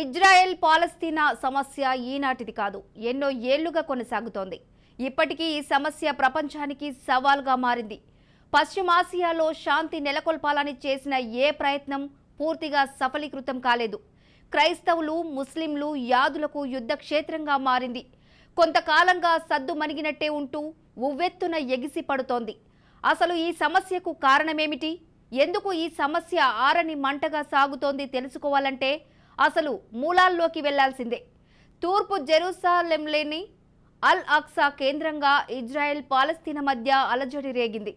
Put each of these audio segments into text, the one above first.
Israel పాలస్తీనా సమస్య ఈనాటిది కాదు. ఎన్నో ఏళ్ళుగా కొనసాగుతోంది. ఇప్పటికీ ఈ సమస్య ప్రపంచానికి సవాల్గా మారింది. పశ్చిమాసియాలో శాంతి నెలకొల్పాలని చేసిన ఏ ప్రయత్నం పూర్తిగా సఫలీకృతం కాలేదు. క్రైస్తవులు ముస్లింలు యాదులకు యుద్ధక్షేత్రంగా మారింది. కొంతకాలంగా సద్దు మణిగినట్టే ఉంటూ ఉవ్వెత్తున ఎగిసి పడుతోంది. అసలు ఈ సమస్యకు కారణమేమిటి? ఎందుకు ఈ సమస్య ఆరని మంటగా సాగుతోంది తెలుసుకోవాలంటే అసలు మూలాల్లోకి వెళ్ళాల్సిందే. తూర్పు జెరూసాలెంలేని అల్ అక్సా కేంద్రంగా ఇజ్రాయెల్ పాలస్తీన మధ్య అలజడి రేగింది.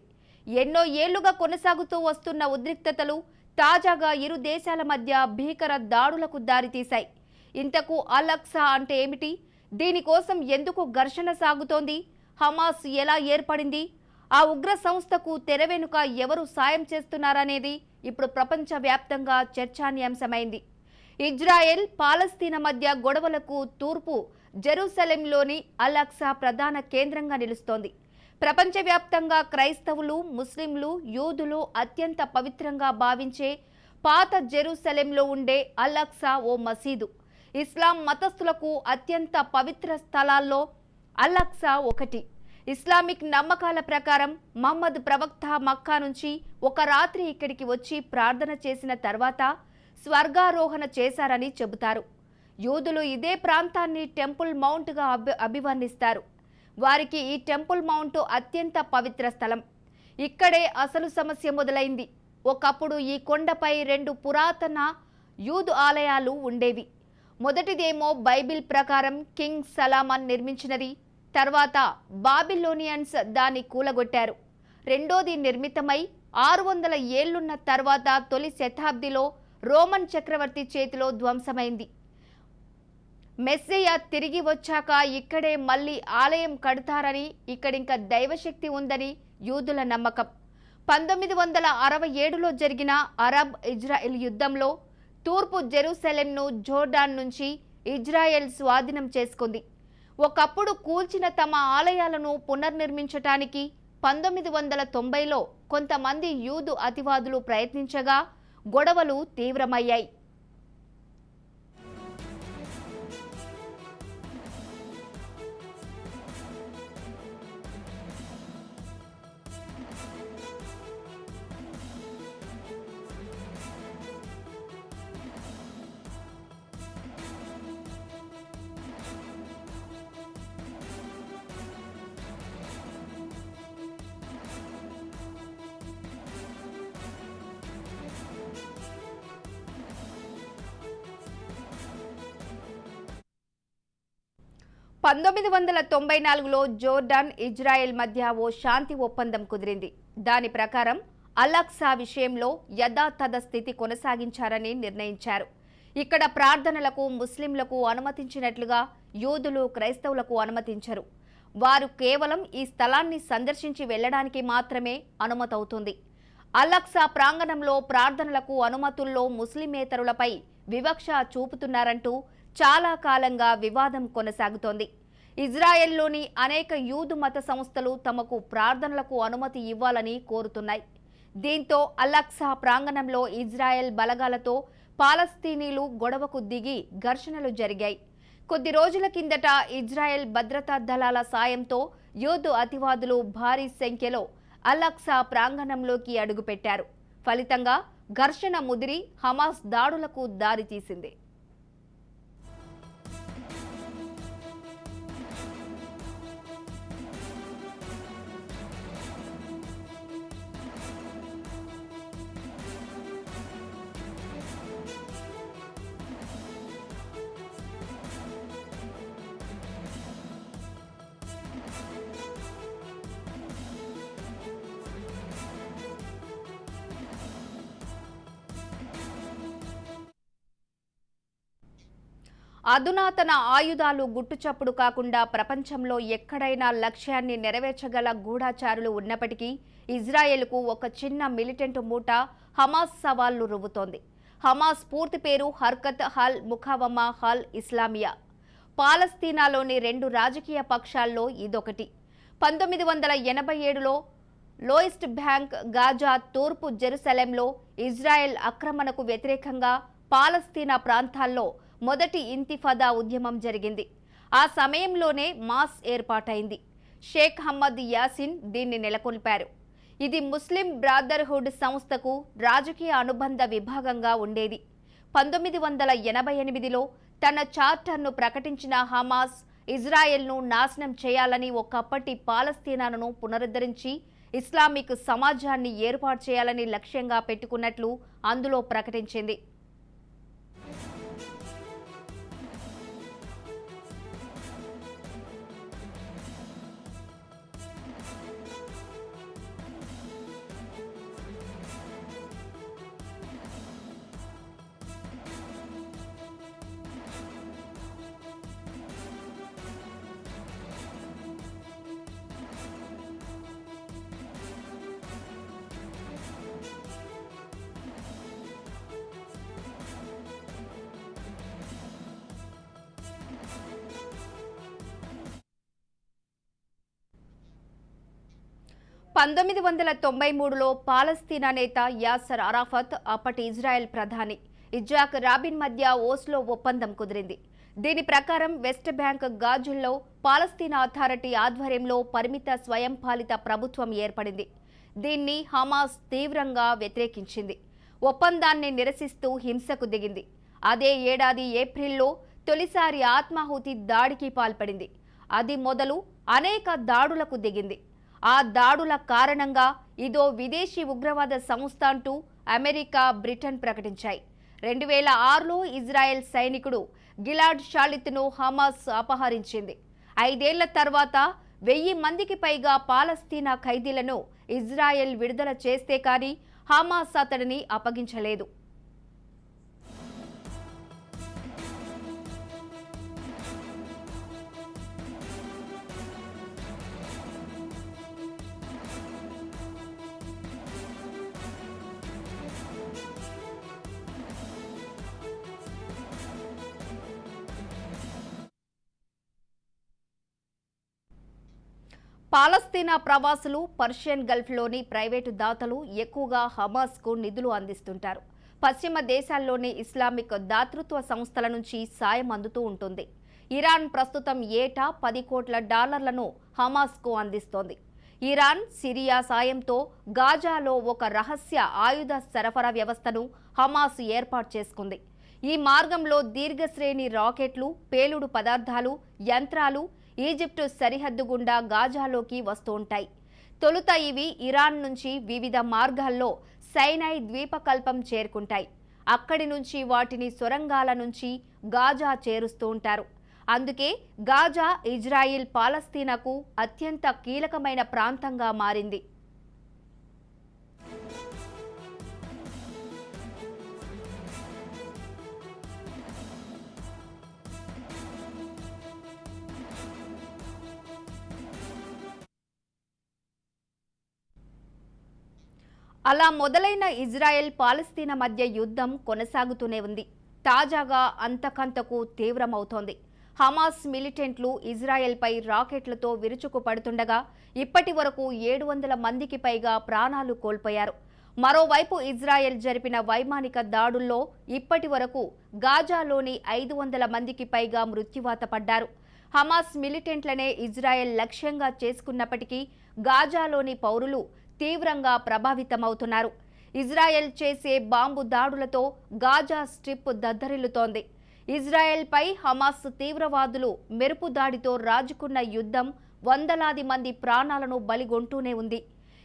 ఎన్నో ఏళ్ళుగా కొనసాగుతూ వస్తున్న ఉద్రిక్తతలు తాజాగా ఇరు దేశాల మధ్య భీకర దాడులకు దారితీశాయి. ఇంతకు అల్ అక్సా అంటే ఏమిటి? దీనికోసం ఎందుకు ఘర్షణ సాగుతోంది? హమాస్ ఎలా ఏర్పడింది? ఆ ఉగ్ర సంస్థకు తెర వెనుక ఎవరు సాయం చేస్తున్నారనేది ఇప్పుడు ప్రపంచవ్యాప్తంగా చర్చానీయాంశమైంది ఇజ్రాయెల్ పాలస్తీనా మధ్య గొడవలకు తూర్పు జెరూసలేంలోని అలక్సా ప్రధాన కేంద్రంగా నిలుస్తోంది. ప్రపంచవ్యాప్తంగా క్రైస్తవులు ముస్లింలు యూదులు అత్యంత పవిత్రంగా భావించే పాత జెరూసలేంలో ఉండే అలక్సా ఓ మసీదు. ఇస్లాం మతస్థులకు అత్యంత పవిత్ర స్థలాల్లో అల్ అక్సా ఒకటి. ఇస్లామిక్ నమ్మకాల ప్రకారం మహమ్మద్ ప్రవక్త మక్కా నుంచి ఒక రాత్రి ఇక్కడికి వచ్చి ప్రార్థన చేసిన తర్వాత స్వర్గారోహణ చేశారని చెబుతారు. యూదులు ఇదే ప్రాంతాన్ని టెంపుల్ మౌంట్గా అభి అభివర్ణిస్తారు. వారికి ఈ టెంపుల్ మౌంట్ అత్యంత పవిత్ర స్థలం. ఇక్కడే అసలు సమస్య మొదలైంది. ఒకప్పుడు ఈ కొండపై రెండు పురాతన యూదు ఆలయాలు ఉండేవి. మొదటిదేమో బైబిల్ ప్రకారం కింగ్ సలామన్ నిర్మించినది తర్వాత బాబిలోనియన్స్ దాన్ని కూలగొట్టారు. రెండోది నిర్మితమై ఆరు వందల ఏళ్ళున్న తర్వాత తొలి శతాబ్దిలో రోమన్ చక్రవర్తి చేతిలో ధ్వంసమైంది. మెస్సయ్య తిరిగి వచ్చాక ఇక్కడే మళ్ళీ ఆలయం కడతారని ఇక్కడింక దైవశక్తి ఉందని యూదుల నమ్మకం. పంతొమ్మిది వందల అరవై ఏడులో జరిగిన అరబ్ ఇజ్రాయెల్ యుద్ధంలో తూర్పు జెరూసలేంను జోర్డాన్ నుంచి ఇజ్రాయెల్ స్వాధీనం చేసుకుంది. ఒకప్పుడు కూల్చిన తమ ఆలయాలను పునర్నిర్మించటానికి పంతొమ్మిది వందల తొంభైలో కొంతమంది యూదు అతివాదులు ప్రయత్నించగా గొడవలు తీవ్రమయ్యాయి. పంతొమ్మిది వందల తొంభై నాలుగులో జోర్డాన్ ఇజ్రాయెల్ మధ్య ఓ శాంతి ఒప్పందం కుదిరింది. దాని ప్రకారం అలక్సా విషయంలో యథాతథ స్థితి కొనసాగించారని నిర్ణయించారు. ఇక్కడ ప్రార్థనలకు ముస్లింలకు అనుమతించినట్లుగా యూదులు క్రైస్తవులకు అనుమతించరు. వారు కేవలం ఈ స్థలాన్ని సందర్శించి వెళ్ళడానికి మాత్రమే అనుమతవుతుంది. అలక్సా ప్రాంగణంలో ప్రార్థనలకు అనుమతుల్లో ముస్లిమేతరులపై వివక్ష చూపుతున్నారంటూ చాలా కాలంగా వివాదం కొనసాగుతోంది. ఇజ్రాయెల్లోని అనేక యూదు మత సంస్థలు తమకు ప్రార్థనలకు అనుమతి ఇవ్వాలని కోరుతున్నాయి. దీంతో అలక్సా ప్రాంగణంలో ఇజ్రాయెల్ బలగాలతో పాలస్తీనీలు గొడవకు దిగి ఘర్షణలు జరిగాయి. కొద్ది రోజుల కిందట ఇజ్రాయెల్ భద్రతా దళాల సాయంతో యూదు అతివాదులు భారీ సంఖ్యలో అలక్సా ప్రాంగణంలోకి అడుగుపెట్టారు. ఫలితంగా ఘర్షణ ముదిరి హమాస్ దాడులకు దారితీసింది. అధునాతన ఆయుధాలు గుట్టుచప్పుడు కాకుండా ప్రపంచంలో ఎక్కడైనా లక్ష్యాన్ని నెరవేర్చగల గూఢాచారులు ఉన్నప్పటికీ ఇజ్రాయెల్కు ఒక చిన్న మిలిటెంట్ మూట హమాస్ సవాళ్ళు రువ్వుతోంది. హమాస్ పూర్తి పేరు హర్కత్ హల్ ముఖావమా హల్ ఇస్లామియా. పాలస్తీనాలోని రెండు రాజకీయ పక్షాల్లో ఇదొకటి. పంతొమ్మిది వందల ఎనభై ఏడులో లోయిస్ట్ బ్యాంక్ గాజా తూర్పు జెరూసలేంలో ఇజ్రాయెల్ ఆక్రమణకు వ్యతిరేకంగా పాలస్తీనా ప్రాంతాల్లో మొదటి ఇంతిఫాదా ఉద్యమం జరిగింది. ఆ సమయంలోనే మాస్ ఏర్పాటైంది. షేక్ హమ్మద్ యాసిన్ దీన్ని నెలకొల్పారు. ఇది ముస్లిం బ్రాదర్హుడ్ సంస్థకు రాజకీయ అనుబంధ విభాగంగా ఉండేది. పంతొమ్మిది వందల ఎనభై ఎనిమిదిలో తన చార్టర్ను ప్రకటించిన హమాస్ ఇజ్రాయెల్ను నాశనం చేయాలని ఒకప్పటి పాలస్తీనాను పునరుద్ధరించి ఇస్లామిక్ సమాజాన్ని ఏర్పాటు చేయాలని లక్ష్యంగా పెట్టుకున్నట్లు అందులో ప్రకటించింది. పంతొమ్మిది వందల తొంభై మూడులో పాలస్తీనా నేత యాసర్ అరాఫత్ అప్పటి ఇజ్రాయెల్ ప్రధాని ఇజాక్ రాబిన్ మధ్య ఓస్లో ఒప్పందం కుదిరింది. దీని ప్రకారం వెస్ట్ బ్యాంక్ గాజుల్లో పాలస్తీనా అథారిటీ ఆధ్వర్యంలో పరిమిత స్వయం పాలిత ప్రభుత్వం ఏర్పడింది. దీన్ని హమాస్ తీవ్రంగా వ్యతిరేకించింది. ఒప్పందాన్ని నిరసిస్తూ హింసకు దిగింది. అదే ఏడాది ఏప్రిల్లో తొలిసారి ఆత్మాహుతి దాడికి పాల్పడింది. అది మొదలు అనేక దాడులకు దిగింది. ఆ దాడుల కారణంగా ఇదో విదేశీ ఉగ్రవాద సంస్థ అంటూ అమెరికా బ్రిటన్ ప్రకటించాయి. రెండు వేల ఆరులో ఇజ్రాయెల్ సైనికుడు గిలాడ్ షాలిత్ను హమాస్ అపహరించింది. ఐదేళ్ళ తర్వాత వెయ్యి మందికి పైగా పాలస్తీనా ఖైదీలను ఇజ్రాయెల్ విడుదల చేస్తే కానీ హమాస్ అతడిని అప్పగించలేదు. పాలస్తీనా ప్రవాసులు పర్షియన్ గల్ఫ్లోని ప్రైవేటు దాతలు ఎక్కువగా హమాస్కు నిధులు అందిస్తుంటారు. పశ్చిమ దేశాల్లోని ఇస్లామిక్ దాతృత్వ సంస్థల నుంచి సాయం అందుతూ ఉంటుంది. ఇరాన్ ప్రస్తుతం ఏటా పది కోట్ల డాలర్లను హమాస్కు అందిస్తోంది. ఇరాన్ సిరియా సాయంతో గాజాలో ఒక రహస్య ఆయుధ సరఫరా వ్యవస్థను హమాస్ ఏర్పాటు చేసుకుంది. ఈ మార్గంలో దీర్ఘశ్రేణి రాకెట్లు పేలుడు పదార్థాలు యంత్రాలు ఈజిప్టు సరిహద్దు గుండా గాజాలోకి వస్తూ ఉంటాయి తొలుత ఇవి ఇరాన్ నుంచి వివిధ మార్గాల్లో సైనై ద్వీపకల్పం చేరుకుంటాయి. అక్కడి నుంచి వాటిని సొరంగాల నుంచి గాజా చేరుస్తూ ఉంటారు అందుకే గాజా ఇజ్రాయిల్ పాలస్తీనాకు అత్యంత కీలకమైన ప్రాంతంగా మారింది. అలా మొదలైన ఇజ్రాయెల్ పాలస్తీనా మధ్య యుద్ధం కొనసాగుతూనే ఉంది. తాజాగా అంతకంతకు తీవ్రమవుతోంది. హమాస్ మిలిటెంట్లు ఇజ్రాయెల్పై రాకెట్లతో విరుచుకు పడుతుండగా ఇప్పటి వరకు ఏడు వందల మందికి పైగా ప్రాణాలు కోల్పోయారు. మరోవైపు ఇజ్రాయెల్ జరిపిన వైమానిక దాడుల్లో ఇప్పటి వరకు గాజాలోని ఐదు వందల మందికి పైగా మృత్యువాత పడ్డారు. హమాస్ మిలిటెంట్లనే ఇజ్రాయెల్ లక్ష్యంగా చేసుకున్నప్పటికీ గాజాలోని పౌరులు తీవ్రంగా ప్రభావితమవుతున్నారు. ఇజ్రాయెల్ చేసే బాంబు దాడులతో గాజా స్ట్రిప్ దద్దరిల్లుతోంది. ఇజ్రాయెల్పై హమాస్ తీవ్రవాదులు మెరుపు దాడితో రాజుకున్న యుద్ధం వందలాది మంది ప్రాణాలను బలిగొంటూనే ఉంది.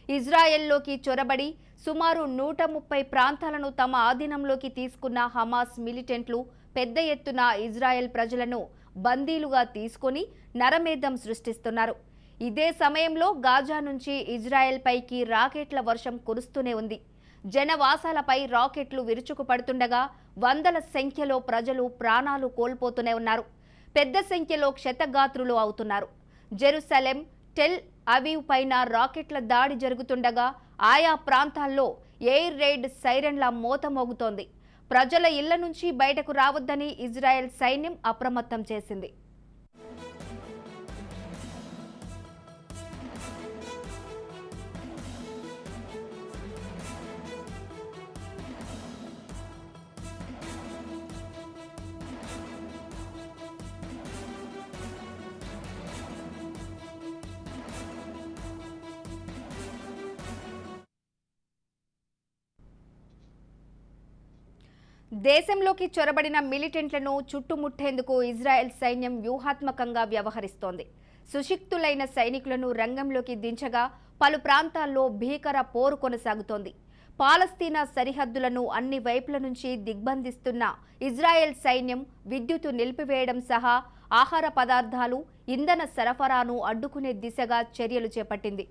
ఇజ్రాయెల్లోకి చొరబడి సుమారు నూట ముప్పై ప్రాంతాలను తమ ఆధీనంలోకి తీసుకున్న హమాస్ మిలిటెంట్లు పెద్ద ఎత్తున ఇజ్రాయెల్ ప్రజలను బందీలుగా తీసుకొని నరమేధం సృష్టిస్తున్నారు. ఇదే సమయంలో గాజా నుంచి ఇజ్రాయెల్ పైకి రాకెట్ల వర్షం కురుస్తూనే ఉంది. జనవాసాలపై రాకెట్లు విరుచుకు పడుతుండగా వందల సంఖ్యలో ప్రజలు ప్రాణాలు కోల్పోతూనే ఉన్నారు. పెద్ద సంఖ్యలో క్షతగాత్రులు అవుతున్నారు. జెరూసలేం టెల్ అవీవ్ పైన రాకెట్ల దాడి జరుగుతుండగా ఆయా ప్రాంతాల్లో ఎయిర్ రైడ్ సైరన్ల మోత మోగుతోంది ప్రజల ఇళ్ళ నుంచి బయటకు రావద్దని ఇజ్రాయెల్ సైన్యం అప్రమత్తం చేసింది. దేశంలోకి చొరబడిన మిలిటెంట్లను చుట్టుముట్టేందుకు ఇజ్రాయెల్ సైన్యం వ్యూహాత్మకంగా వ్యవహరిస్తోంది. సుశిక్తులైన సైనికులను రంగంలోకి దించగా పలు ప్రాంతాల్లో భీకర పోరు కొనసాగుతోంది. పాలస్తీనా సరిహద్దులను అన్ని వైపుల నుంచి దిగ్బంధిస్తున్న ఇజ్రాయెల్ సైన్యం విద్యుత్తు నిలిపివేయడం సహా ఆహార పదార్థాలు ఇంధన సరఫరాను అడ్డుకునే దిశగా చర్యలు చేపట్టింది.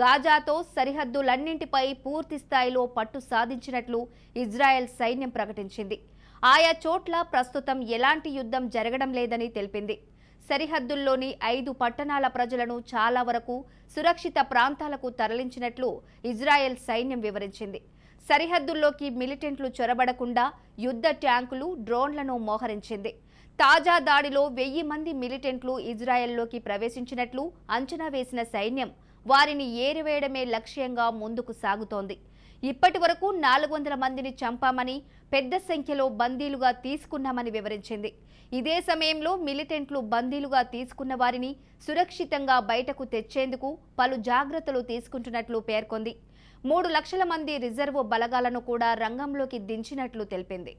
గాజాతో సరిహద్దులన్నింటిపై పూర్తి స్థాయిలో పట్టు సాధించినట్లు ఇజ్రాయెల్ సైన్యం ప్రకటించింది. ఆయా చోట్ల ప్రస్తుతం ఎలాంటి యుద్ధం జరగడం లేదని తెలిపింది. సరిహద్దుల్లోని ఐదు పట్టణాల ప్రజలను చాలా వరకు సురక్షిత ప్రాంతాలకు తరలించినట్లు ఇజ్రాయెల్ సైన్యం వివరించింది. సరిహద్దుల్లోకి మిలిటెంట్లు చొరబడకుండా యుద్ధ ట్యాంకులు డ్రోన్లను మోహరించింది. తాజా దాడిలో వెయ్యి మంది మిలిటెంట్లు ఇజ్రాయెల్లోకి ప్రవేశించినట్లు అంచనా వేసిన సైన్యం వారిని ఏరివేయడమే లక్ష్యంగా ముందుకు సాగుతోంది. ఇప్పటి వరకు నాలుగు వందల మందిని చంపామని పెద్ద సంఖ్యలో బందీలుగా తీసుకున్నామని వివరించింది. ఇదే సమయంలో మిలిటెంట్లు బందీలుగా తీసుకున్న వారిని సురక్షితంగా బయటకు తెచ్చేందుకు పలు జాగ్రత్తలు తీసుకుంటున్నట్లు పేర్కొంది. మూడు లక్షల మంది రిజర్వ్ బలగాలను కూడా రంగంలోకి దించినట్లు తెలిపింది.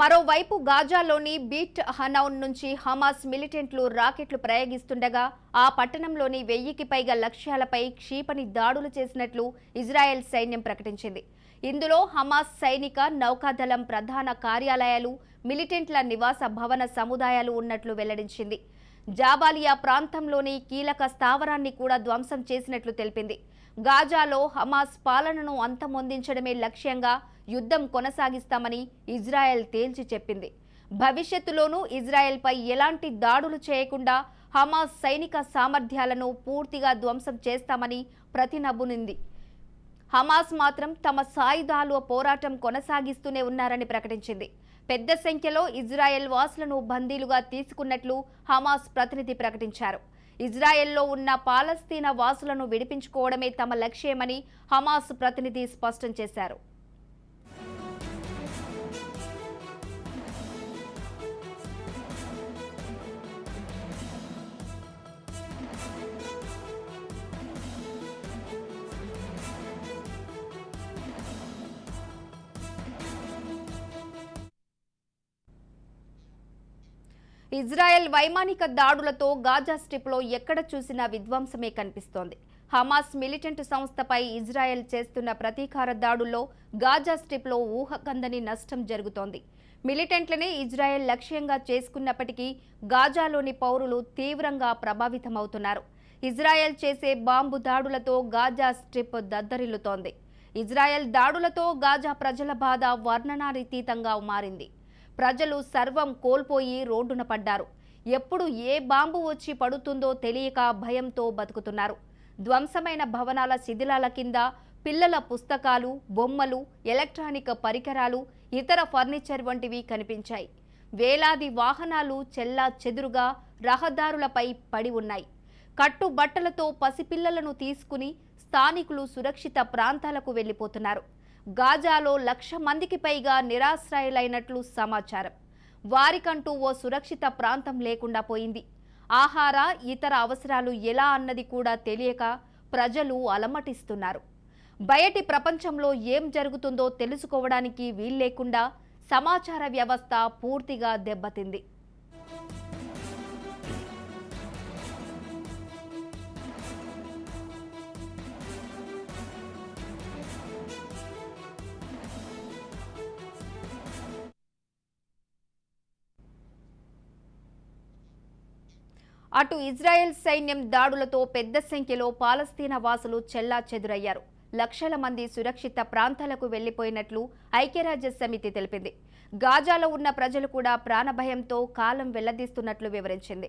మరోవైపు గాజాలోని బీట్ హనౌన్ నుంచి హమాస్ మిలిటెంట్లు రాకెట్లు ప్రయోగిస్తుండగా ఆ పట్టణంలోని వెయ్యికి పైగా లక్ష్యాలపై క్షీపణి దాడులు చేసినట్లు ఇజ్రాయెల్ సైన్యం ప్రకటించింది. ఇందులో హమాస్ సైనిక నౌకాదళం ప్రధాన కార్యాలయాలు మిలిటెంట్ల నివాస భవన సముదాయాలు ఉన్నట్లు వెల్లడించింది. జాబాలియా ప్రాంతంలోని కీలక స్థావరాన్ని కూడా ధ్వంసం చేసినట్లు తెలిపింది. గాజాలో హమాస్ పాలనను అంతమొందించడమే లక్ష్యంగా యుద్ధం కొనసాగిస్తామని ఇజ్రాయెల్ తేల్చి చెప్పింది. భవిష్యత్తులోనూ ఇజ్రాయెల్పై ఎలాంటి దాడులు చేయకుండా హమాస్ సైనిక సామర్థ్యాలను పూర్తిగా ధ్వంసం చేస్తామని ప్రతినబునింది హమాస్ మాత్రం తమ సాయుధాలు పోరాటం కొనసాగిస్తూనే ఉన్నారని ప్రకటించింది. పెద్ద సంఖ్యలో ఇజ్రాయెల్ వాసులను బందీలుగా తీసుకున్నట్లు హమాస్ ప్రతినిధి ప్రకటించారు. ఇజ్రాయెల్లో ఉన్న పాలస్తీనా వాసులను విడిపించుకోవడమే తమ లక్ష్యమని హమాస్ ప్రతినిధి స్పష్టం చేశారు. ఇజ్రాయెల్ వైమానిక దాడులతో గాజా స్ట్రిప్లో ఎక్కడ చూసినా విధ్వంసమే కనిపిస్తోంది. హమాస్ మిలిటెంట్ సంస్థపై ఇజ్రాయెల్ చేస్తున్న ప్రతీకార దాడుల్లో గాజా స్ట్రిప్లో ఊహకందని నష్టం జరుగుతోంది. మిలిటెంట్లనే ఇజ్రాయెల్ లక్ష్యంగా చేసుకున్నప్పటికీ గాజాలోని పౌరులు తీవ్రంగా ప్రభావితమవుతున్నారు. ఇజ్రాయెల్ చేసే బాంబు దాడులతో గాజా స్ట్రిప్ దద్దరిల్లుతోంది. ఇజ్రాయెల్ దాడులతో గాజా ప్రజల బాధ వర్ణనాతీతంగా మారింది. ప్రజలు సర్వం కోల్పోయి రోడ్డున పడ్డారు. ఎప్పుడు ఏ బాంబు వచ్చి పడుతుందో తెలియక భయంతో బతుకుతున్నారు. ధ్వంసమైన భవనాల శిథిలాల కింద పిల్లల పుస్తకాలు బొమ్మలు ఎలక్ట్రానిక్ పరికరాలు ఇతర ఫర్నిచర్ వంటివి కనిపించాయి. వేలాది వాహనాలు చెల్లా చెదురుగా రహదారులపై పడి ఉన్నాయి. కట్టుబట్టలతో పసిపిల్లలను తీసుకుని స్థానికులు సురక్షిత ప్రాంతాలకు వెళ్ళిపోతున్నారు. గాజాలో లక్ష మందికి పైగా నిరాశ్రయులైనట్లు సమాచారం. వారికంటూ ఓ సురక్షిత ప్రాంతం లేకుండా పోయింది. ఆహార ఇతర అవసరాలు ఎలా అన్నది కూడా తెలియక ప్రజలు అలమటిస్తున్నారు. బయటి ప్రపంచంలో ఏం జరుగుతుందో తెలుసుకోవడానికి వీల్లేకుండా సమాచార వ్యవస్థ పూర్తిగా దెబ్బతింది. అటు ఇజ్రాయెల్ సైన్యం దాడులతో పెద్ద సంఖ్యలో పాలస్తీనా వాసులు చెల్లా చెదురయ్యారు. లక్షల మంది సురక్షిత ప్రాంతాలకు వెళ్ళిపోయినట్లు ఐక్యరాజ్య సమితి తెలిపింది. గాజాలో ఉన్న ప్రజలు కూడా ప్రాణభయంతో కాలం వెళ్ళదీస్తున్నట్లు వివరించింది.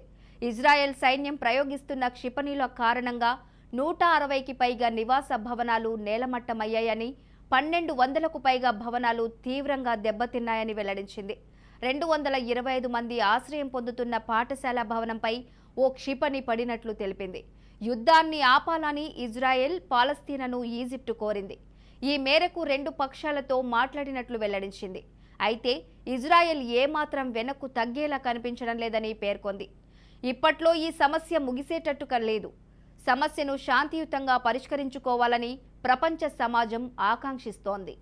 ఇజ్రాయెల్ సైన్యం ప్రయోగిస్తున్న క్షిపణిల కారణంగా నూట అరవైకి పైగా నివాస భవనాలు నేలమట్టమయ్యాయని పన్నెండు వందలకు పైగా భవనాలు తీవ్రంగా దెబ్బతిన్నాయని వెల్లడించింది. రెండు వందల ఇరవై ఐదు మంది ఆశ్రయం పొందుతున్న పాఠశాల భవనంపై ఓ క్షిపణి పడినట్లు తెలిపింది. యుద్ధాన్ని ఆపాలని ఇజ్రాయెల్ పాలస్తీనాను ఈజిప్టు కోరింది. ఈ మేరకు రెండు పక్షాలతో మాట్లాడినట్లు వెల్లడించింది. అయితే ఇజ్రాయెల్ ఏమాత్రం వెనక్కు తగ్గేలా కనిపించడం లేదని పేర్కొంది. ఇప్పట్లో ఈ సమస్య ముగిసేటట్టుగా లేదు సమస్యను శాంతియుతంగా పరిష్కరించుకోవాలని ప్రపంచ సమాజం ఆకాంక్షిస్తోంది.